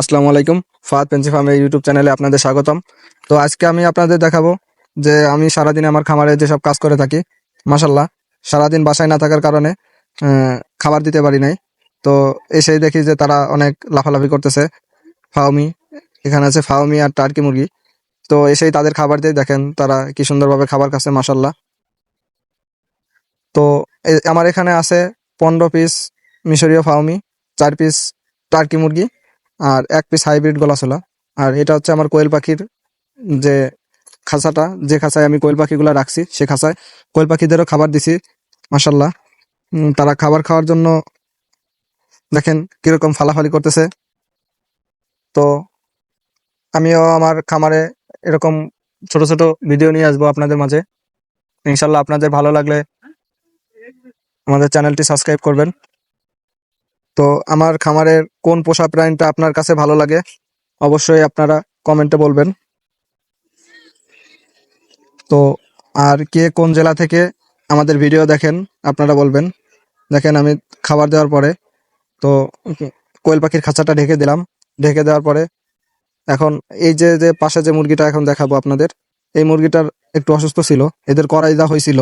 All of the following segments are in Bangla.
আসসালামু আলাইকুম ফাদ পেন্সি ফার্মের ইউটিউব চ্যানেলে আপনাদের স্বাগতম। তো আজকে আমি আপনাদের দেখাবো যে আমি সারাদিন আমার খামারে যেসব কাজ করে থাকি মাসাল্লাহ সারাদিন বাসায় না থাকার কারণে খাবার দিতে পারি নাই। তো এসেই দেখি যে তারা অনেক লাফালাফি করতেছে। ফাউমি এখানে আছে ফাউমি আর টার্কি মুরগি। তো এসেই তাদের খাবার দিয়ে দেখেন তারা কি সুন্দরভাবে খাবার খাচ্ছে মাসাল্লাহ তো আমার এখানে আছে পনেরো পিস মিশরীয় ফাউমি চার পিস টার্কি মুরগি। আর এক পিস হাইব্রিড গলাছোলা আর এটা হচ্ছে আমার কোয়েল পাখির যে খাঁচাটা, যে খাঁচায় আমি কোয়েল পাখিগুলো রাখছি, সে খাঁচায়। কোয়েল পাখিদেরও খাবার দিছি মাসাল্লাহ তারা খাবার খাওয়ার জন্য দেখেন কীরকম ফালাফালি করতেছে। তো আমিও আমার খামারে এরকম ছোট ছোট ভিডিও নিয়ে আসব আপনাদের মাঝে। ইনশাল্লাহ আপনাদের ভালো লাগলে আমাদের চ্যানেলটি সাবস্ক্রাইব করবেন। তো আমার খামারের কোন পোষা প্রাণীটা আপনার কাছে ভালো লাগে, অবশ্যই আপনারা কমেন্টে বলবেন। তো আর কে কোন জেলা থেকে আমাদের ভিডিও দেখেন, আপনারা বলবেন। দেখেন, আমি খাবার দেওয়ার পরে তো কোয়েল পাখির খাঁচাটা ঢেকে দিলাম। ঢেকে দেওয়ার পরে এখন এই যে যে পাশে যে মুরগিটা এখন দেখাবো আপনাদের, এই মুরগিটার একটু অসুস্থ ছিল, এদের করাইজা হয়েছিল।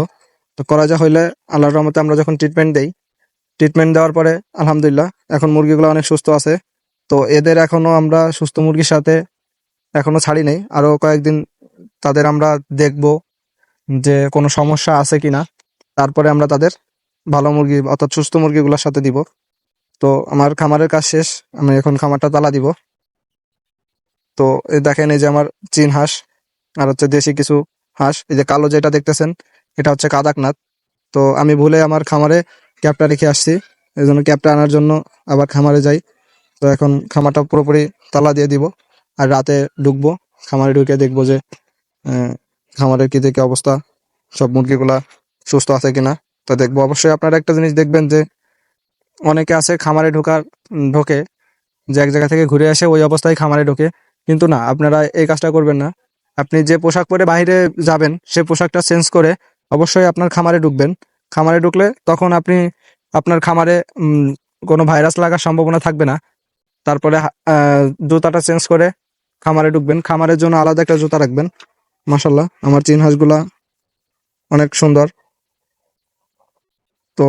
তো করাইজা হইলে আল্লাহর রহমতে আমরা যখন ট্রিটমেন্ট দেই ট্রিটমেন্ট দেওয়ার পরে, আলহামদুলিল্লাহ, এখন মুরগিগুলো অনেক সুস্থ আছে। তো এদের এখনও আমরা সুস্থ মুরগির সাথে এখনও ছাড়ি নেই। আরও কয়েকদিন তাদের আমরা দেখব যে কোনো সমস্যা আছে কিনা তারপরে আমরা তাদের ভালো মুরগি, অর্থাৎ সুস্থ মুরগিগুলোর সাথে দিব। তো আমার খামারের কাজ শেষ, আমি এখন খামারটা তালা দিব। তো দেখেন এই যে আমার চীন হাঁস, আর হচ্ছে দেশি কিছু হাঁস, এই যে কালো যেটা দেখতেছেন, এটা হচ্ছে কাদাকনাথ। তো আমি ভুলে আমার খামারে ক্যাপটা রেখে আসছি। এই জন্য ক্যাপটা আনার জন্য আবার খামারে যাই। তো এখন খামারটা পুরোপুরি তালা দিয়ে দিব আর রাতে ঢুকবো। খামারে ঢুকে দেখব যে খামারের কি দেখে অবস্থা, সব মুরগিগুলা সুস্থ আছে কিনা। তো দেখব। অবশ্যই আপনারা একটা জিনিস দেখবেন যে, অনেকে আছে খামারে ঢোকার, ঢোকে যে এক জায়গা থেকে ঘুরে আসে ওই অবস্থায় খামারে ঢোকে। কিন্তু না, আপনারা এই কাজটা করবেন না। আপনি যে পোশাক পরে বাইরে যাবেন, সে পোশাকটা চেঞ্জ করে অবশ্যই আপনার খামারে ঢুকবেন। খামারে ঢুকলে তখন আপনি আপনার খামারে কোনো ভাইরাস লাগার সম্ভাবনা থাকবে না। তারপরে জুতাটা চেঞ্জ করে খামারে ঢুকবেন। খামারের জন্য আলাদা একটা জুতা রাখবেন। মাসাল্লাহ আমার চিন হাঁসগুলা অনেক সুন্দর। তো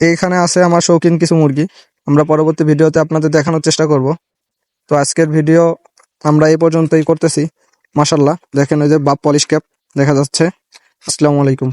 এইখানে আছে আমার শৌখিন কিছু মুরগি। আমরা পরবর্তী ভিডিওতে আপনাদের দেখানোর চেষ্টা করব। তো আজকের ভিডিও আমরা এই পর্যন্তই করতেছি। মাসাল্লাহ দেখেন ওই যে বাপ পলিশ ক্যাপ দেখা যাচ্ছে। আসসালামু আলাইকুম।